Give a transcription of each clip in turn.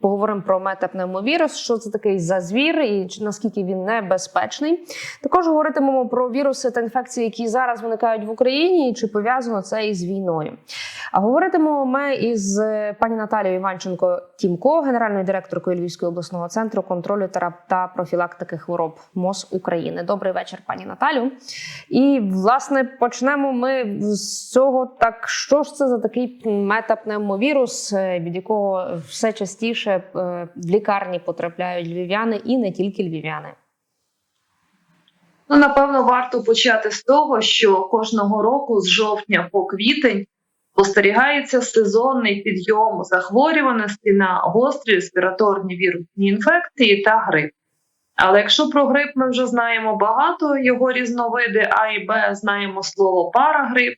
Поговоримо про метапневмовірус, що це такий за звір і наскільки він небезпечний. Також говоритимемо про віруси та інфекції, які зараз виникають в Україні, і чи пов'язано це із війною. А говоритимемо ми із е, пані Наталією Іванченко Тімко, генеральною директоркою Львівського обласного центру контролю та- профілактики хвороб МОЗ України. Добрий вечір, пані Наталю. І власне почнемо ми з цього. Так що ж це за такий метапневмовірус, е, від якого все частіше е, в лікарні потрапляють львів'яни і не тільки львів'яни. Ну, напевно, варто почати з того, що кожного року з жовтня по квітень спостерігається сезонний підйом захворюваності на гострі респіраторні вірусні інфекції та грип. Але якщо про грип ми вже знаємо багато його різновиди, А і Б знаємо слово парагрип.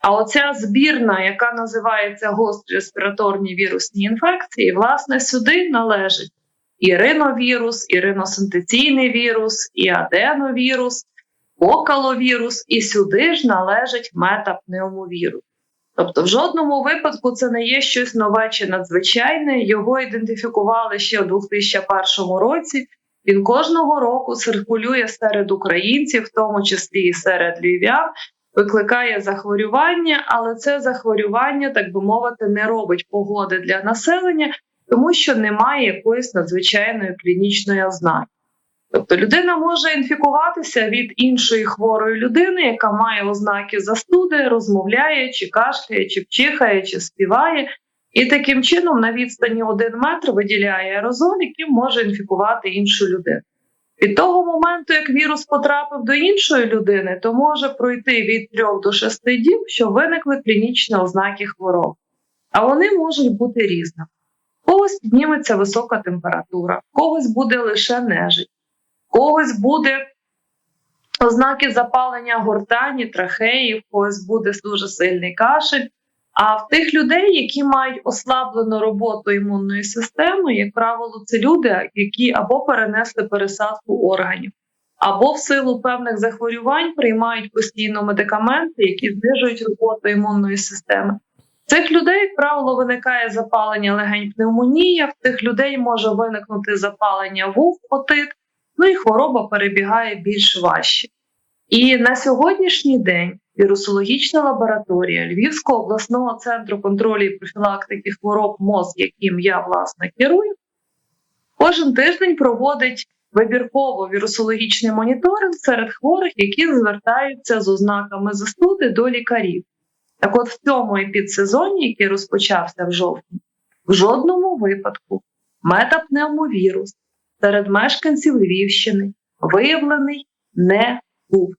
А оця збірна, яка називається гострі респіраторні вірусні інфекції, власне, сюди належить і риновірус, і риносинтеційний вірус, і аденовірус, окаловірус, і сюди ж належить метапневмовірус. Тобто, в жодному випадку це не є щось нове чи надзвичайне. Його ідентифікували ще у 2001 році. Він кожного року циркулює серед українців, в тому числі і серед львів'ян, викликає захворювання, але це захворювання, так би мовити, не робить погоди для населення, тому що немає якоїсь надзвичайної клінічної ознаки. Тобто людина може інфікуватися від іншої хворої людини, яка має ознаки застуди, розмовляє, чи кашляє, чи чихає, чи співає, і таким чином на відстані один метр виділяє аерозоль, яким може інфікувати іншу людину. Від того моменту, як вірус потрапив до іншої людини, то може пройти від 3 до 6 діб, що виникли клінічні ознаки хвороб. А вони можуть бути різними. В Когось підніметься висока температура, в когось буде лише нежить, в когось буде ознаки запалення гортані, трахеї, когось буде дуже сильний кашель. А в тих людей, які мають ослаблену роботу імунної системи, як правило, це люди, які або перенесли пересадку органів, або в силу певних захворювань приймають постійно медикаменти, які знижують роботу імунної системи. В цих людей, як правило, виникає запалення легень пневмонія, в тих людей може виникнути запалення вух, отит, ну і хвороба перебігає більш важче. І на сьогоднішній день вірусологічна лабораторія Львівського обласного центру контролю і профілактики хвороб МОЗ, яким я власне керую, кожен тиждень проводить вибірково вірусологічний моніторинг серед хворих, які звертаються з ознаками застуди до лікарів. Так от в цьому епідсезоні, який розпочався в жовтні, в жодному випадку метапневмовірус серед мешканців Львівщини виявлений не був.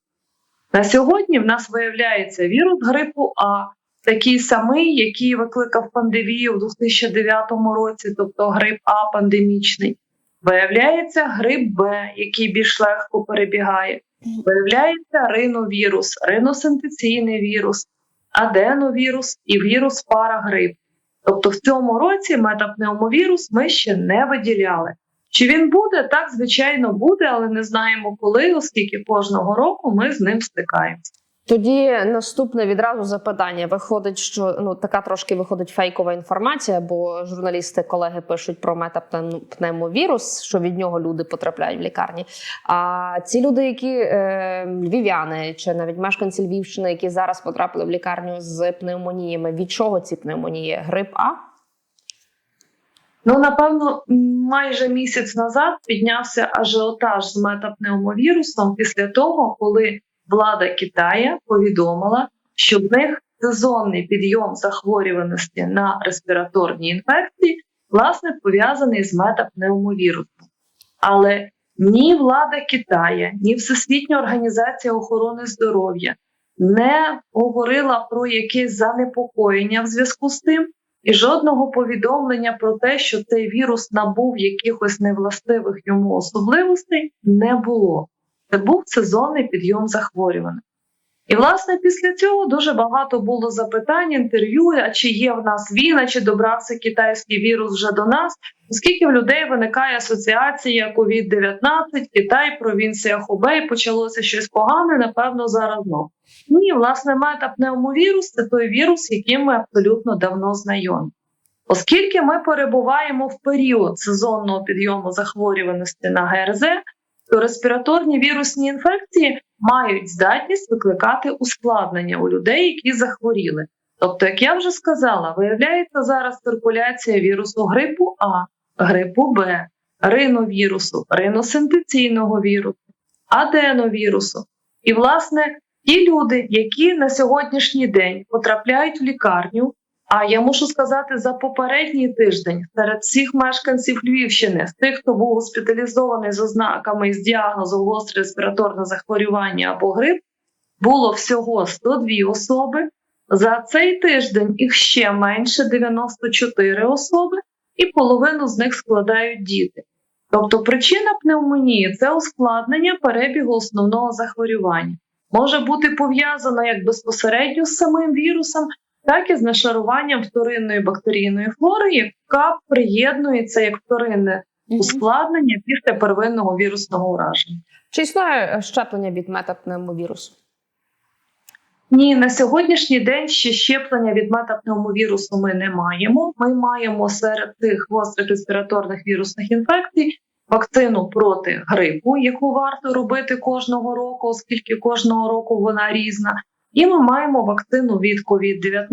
На сьогодні в нас виявляється вірус грипу А, такий самий, який викликав пандемію в 2009 році, тобто грип А пандемічний. Виявляється грип Б, який більш легко перебігає. Виявляється риновірус, риносинтеційний вірус, аденовірус і вірус парагрип. Тобто в цьому році метапневмовірус ми ще не виділяли. Чи він буде? Так, звичайно, буде, але не знаємо коли, оскільки кожного року ми з ним стикаємося. Тоді наступне відразу запитання. Виходить, що ну така трошки виходить фейкова інформація, бо журналісти, колеги пишуть про метапневмовірус, що від нього люди потрапляють в лікарні. А ці люди, які е, львів'яни чи навіть мешканці Львівщини, які зараз потрапили в лікарню з пневмоніями, від чого ці пневмонії? Грип А? Ну, напевно, майже місяць назад піднявся ажіотаж з метапневмовірусом після того, коли влада Китаю повідомила, що в них сезонний підйом захворюваності на респіраторні інфекції власне пов'язаний з метапневмовірусом. Але ні влада Китая, ні Всесвітня організація охорони здоров'я не говорила про якесь занепокоєння в зв'язку з тим. І жодного повідомлення про те, що цей вірус набув якихось невластивих йому особливостей, не було. Це був сезонний підйом захворюваних. І, власне, після цього дуже багато було запитань, інтерв'ю, а чи є в нас війна, чи добрався китайський вірус вже до нас, оскільки в людей виникає асоціація COVID-19, Китай, провінція Хубей, почалося щось погане, напевно, зараз знов. Ні, власне, метапневмовірус це той вірус, яким ми абсолютно давно знайомі. Оскільки ми перебуваємо в період сезонного підйому захворюваності на ГРЗ, то респіраторні вірусні інфекції мають здатність викликати ускладнення у людей, які захворіли. Тобто, як я вже сказала, виявляється зараз циркуляція вірусу грипу А, грипу Б, риновірусу, риносинтеційного вірусу, аденовірусу. І, власне, ті люди, які на сьогоднішній день потрапляють в лікарню, а я мушу сказати, за попередній тиждень серед всіх мешканців Львівщини, з тих, хто був госпіталізований з ознаками і з діагнозом гостре респіраторне захворювання або грип, було всього 102 особи. За цей тиждень їх ще менше 94 особи, і половину з них складають діти. Тобто причина пневмонії це ускладнення перебігу основного захворювання. Може бути пов'язана як безпосередньо з самим вірусом, так і з нашаруванням вторинної бактерійної флори, яка приєднується як вторинне ускладнення після первинного вірусного ураження. Чи існує е, щеплення від метапневмовірусу? Ні, на сьогоднішній день ще щеплення від метапневмовірусу ми не маємо. Ми маємо серед тих гострих респіраторних вірусних інфекцій вакцину проти грипу, яку варто робити кожного року, оскільки кожного року вона різна. І ми маємо вакцину від COVID-19,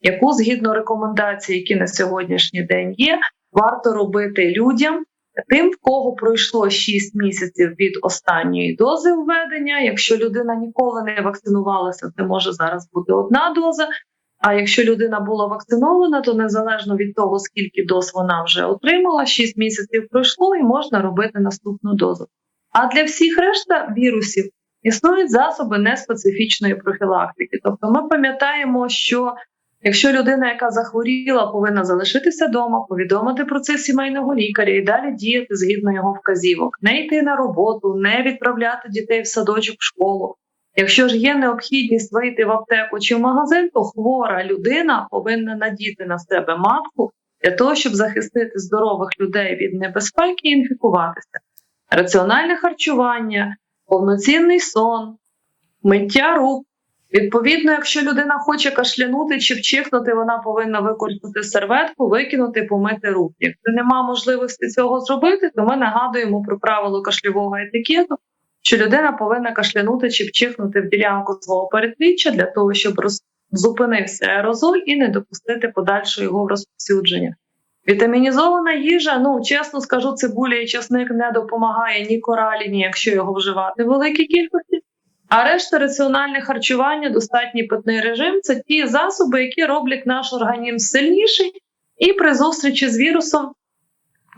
яку згідно рекомендацій, які на сьогоднішній день є, варто робити людям. Тим, в кого пройшло 6 місяців від останньої дози введення. Якщо людина ніколи не вакцинувалася, це може зараз бути одна доза. А якщо людина була вакцинована, то незалежно від того, скільки доз вона вже отримала, 6 місяців пройшло і можна робити наступну дозу. А для всіх решта вірусів існують засоби неспецифічної профілактики. Тобто ми пам'ятаємо, що Якщо людина, яка захворіла, повинна залишитися вдома, повідомити про це сімейного лікаря і далі діяти згідно його вказівок, не йти на роботу, не відправляти дітей в садочок в школу. Якщо ж є необхідність вийти в аптеку чи в магазин, то хвора людина повинна надіти на себе матку для того, щоб захистити здорових людей від небезпеки і інфікуватися. Раціональне харчування, повноцінний сон, миття рук. Відповідно, якщо людина хоче кашлянути чи вчихнути, вона повинна використати серветку, викинути, помити руки. Якщо нема можливості цього зробити, то ми нагадуємо про правило кашльового етикету, що людина повинна кашлянути чи вчихнути в ділянку свого передпліччя для того, щоб роз... зупинився аерозоль і не допустити подальшого його розповсюдження. Вітамінізована їжа, ну чесно скажу, цибуля і часник не допомагає ні коралі, ні якщо його вживати в великій кількості. А решта раціональне харчування, достатній питний режим це ті засоби, які роблять наш організм сильніший, і при зустрічі з вірусом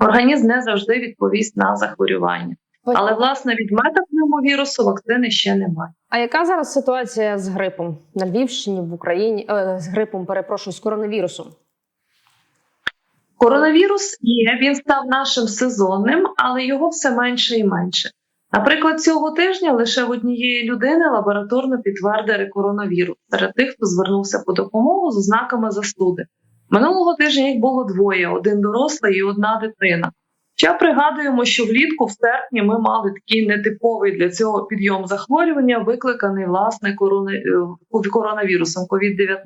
організм не завжди відповість на захворювання. Але власне від метапневмовірусу вакцини ще немає. А яка зараз ситуація з грипом на Львівщині в Україні е, з грипом? Перепрошую з коронавірусом? Коронавірус є, він став нашим сезонним, але його все менше і менше. Наприклад, цього тижня лише в однієї людини лабораторно підтвердили коронавірус серед тих, хто звернувся по допомогу з ознаками застуди. Минулого тижня їх було двоє: один дорослий і одна дитина. Ще пригадуємо, що влітку в серпні ми мали такий нетиповий для цього підйом захворювання, викликаний власне коронавірусом COVID-19.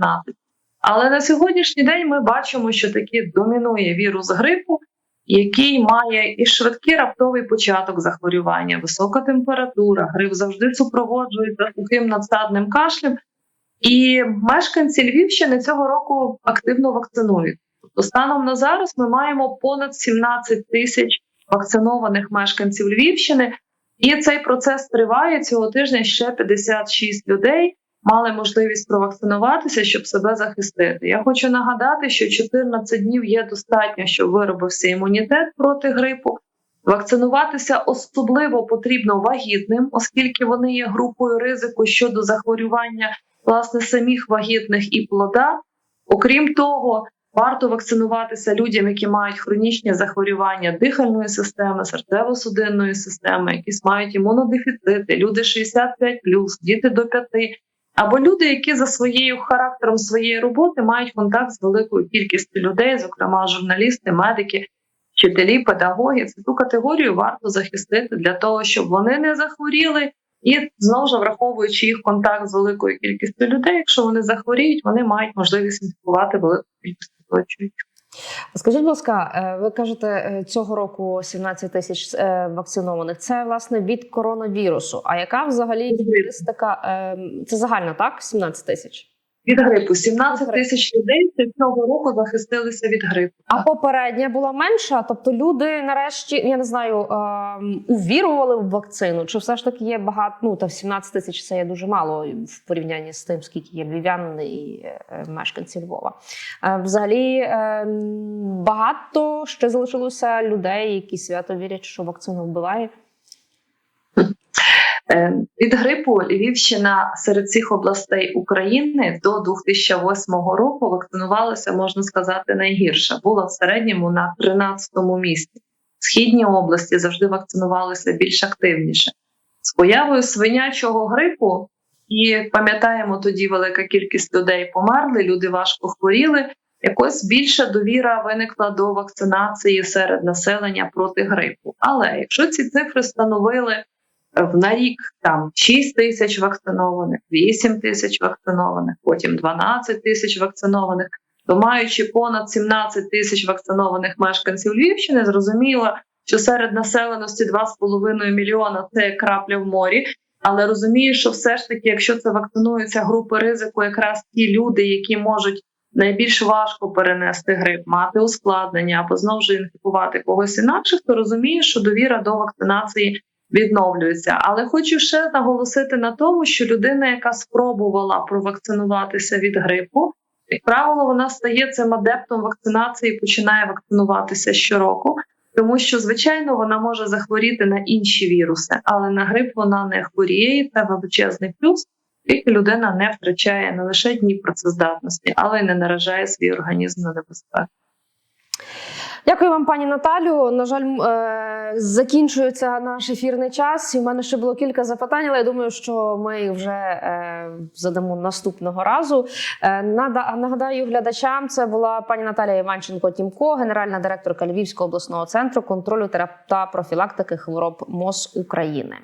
Але на сьогоднішній день ми бачимо, що таки домінує вірус грипу, який має і швидкий раптовий початок захворювання, висока температура, грип завжди супроводжується сухим надсадним кашлем. І мешканці Львівщини цього року активно вакцинують. Тобто, станом на зараз ми маємо понад 17 тисяч вакцинованих мешканців Львівщини, і цей процес триває цього тижня. Ще 56 людей мали можливість провакцинуватися, щоб себе захистити. Я хочу нагадати, що 14 днів є достатньо, щоб виробився імунітет проти грипу. Вакцинуватися особливо потрібно вагітним, оскільки вони є групою ризику щодо захворювання власне самих вагітних і плода. Окрім того, варто вакцинуватися людям, які мають хронічні захворювання дихальної системи, серцево-судинної системи, які мають імунодефіцити, люди 65+, діти до 5, або люди, які за своєю характером своєї роботи мають контакт з великою кількістю людей, зокрема журналісти, медики, вчителі, педагоги. Це ту категорію варто захистити для того, щоб вони не захворіли. І знову ж враховуючи їх контакт з великою кількістю людей, якщо вони захворіють, вони мають можливість інфікувати велику кількість оточуючих. Скажіть, будь ласка, е, ви кажете, е, цього року 17 тисяч е, вакцинованих. Це власне від коронавірусу. А яка взагалі статистика? е, Це загальна, так? 17 тисяч. Від грипу 17 тисяч людей цього року захистилися від грипу. А попередня була менша. Тобто люди нарешті, я не знаю, ем, увірували в вакцину. Чи все ж таки є багато? Ну та 17 тисяч це є дуже мало в порівнянні з тим, скільки є львів'ян і е, мешканців Львова. Е, Взагалі ем, багато ще залишилося людей, які свято вірять, що вакцина вбиває. Е, Від грипу Львівщина серед всіх областей України до 2008 року вакцинувалася, можна сказати, найгірше. Була в середньому на 13-му місці. Східні області завжди вакцинувалися більш активніше. З появою свинячого грипу, і пам'ятаємо, тоді велика кількість людей померли, люди важко хворіли. Якось більша довіра виникла до вакцинації серед населення проти грипу. Але якщо ці цифри становили на рік там 6 тисяч вакцинованих, 8 тисяч вакцинованих, потім 12 тисяч вакцинованих. То маючи понад 17 тисяч вакцинованих мешканців Львівщини, зрозуміло, що серед населеності 2,5 мільйона це крапля в морі. Але розумію, що все ж таки, якщо це вакцинуються групи ризику, якраз ті люди, які можуть найбільш важко перенести грип, мати ускладнення або знову ж інфікувати когось інакших, то розумію, що довіра до вакцинації відновлюється. Але хочу ще наголосити на тому, що людина, яка спробувала провакцинуватися від грипу, як правило, вона стає цим адептом вакцинації, і починає вакцинуватися щороку. Тому що, звичайно, вона може захворіти на інші віруси, але на грип вона не хворіє. і Це величезний плюс, тільки людина не втрачає не лише дні працездатності, але й не наражає свій організм на небезпеку. Дякую вам, пані Наталю. На жаль, е, закінчується наш ефірний час. І в мене ще було кілька запитань, але я думаю, що ми їх вже е, задамо наступного разу. Е, нагадаю глядачам, це була пані Наталія Іванченко Тімко, генеральна директорка Львівського обласного центру контролю та профілактики хвороб МОЗ України.